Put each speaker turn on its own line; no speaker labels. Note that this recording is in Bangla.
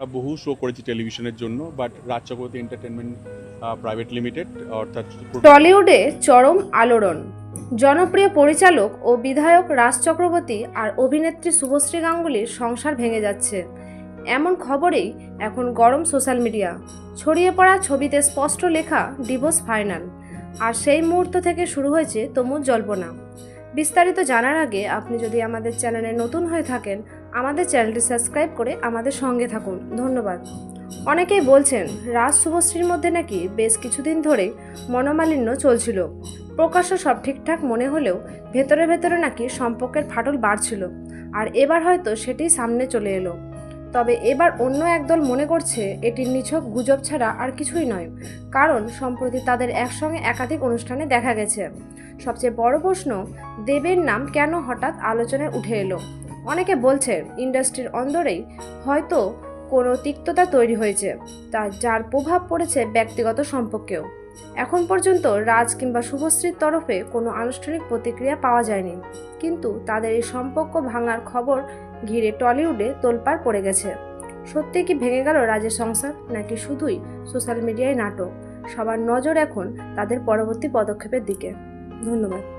আমরা বহু শো করেছি টেলিভিশনের জন্য but Raj Chakraborty entertainment private limited অর্থাৎ
টলিউডে চরম আলোড়ন। জনপ্রিয় পরিচালক ও বিধায়ক রাজ চক্রবর্তী আর অভিনেত্রী শুভশ্রী গাঙ্গুলির সংসার ভেঙে যাচ্ছে। এমন খবরেই এখন গরম সোশ্যাল মিডিয়া ছড়িয়ে পড়া ছবিতে স্পষ্ট লেখা ডিভোর্স ফাইনাল আর সেই মুহূর্ত থেকে শুরু হয়েছে তমুজ জল্পনা। বিস্তারিত জানার আগে আপনি যদি আমাদের চ্যানেলে নতুন হয়ে থাকেন, আমাদের চ্যানেলটি সাবস্ক্রাইব করে আমাদের সঙ্গে থাকুন। ধন্যবাদ। অনেকেই বলছেন, রাজ শুভশ্রীর মধ্যে নাকি বেশ কিছুদিন ধরে মনোমালিন্য চলছিল। প্রকাশ্য সব ঠিকঠাক মনে হলেও ভেতরে ভেতরে নাকি সম্পর্কের ফাটল বাড়ছিল। আর এবার হয়তো সেটি সামনে চলে এলো। তবে এবার অন্য একদল মনে করছে এটি নিছক গুজব ছাড়া আর কিছুই নয়, কারণ সম্প্রতি তাদের একসঙ্গে একাধিক অনুষ্ঠানে দেখা গেছে। সবচেয়ে বড় প্রশ্ন, দেবের নাম কেন হঠাৎ আলোচনায় উঠে এলো? অনেকে বলছে, ইন্ডাস্ট্রির অন্দরেই হয়তো কোনো তিক্ততা তৈরি হয়েছে, তা যার প্রভাব পড়েছে ব্যক্তিগত সম্পর্কেও। এখন পর্যন্ত রাজ কিংবা শুভশ্রীর তরফে কোনো আনুষ্ঠানিক প্রতিক্রিয়া পাওয়া যায়নি, কিন্তু তাদের এই সম্পর্ক ভাঙার খবর ঘিরে টলিউডে তোলপাড় পড়ে গেছে। সত্যি কি ভেঙে গেল রাজের সংসার, নাকি শুধুই সোশ্যাল মিডিয়ায় নাটক? সবার নজর এখন তাদের পরবর্তী পদক্ষেপের দিকে। ধন্যবাদ।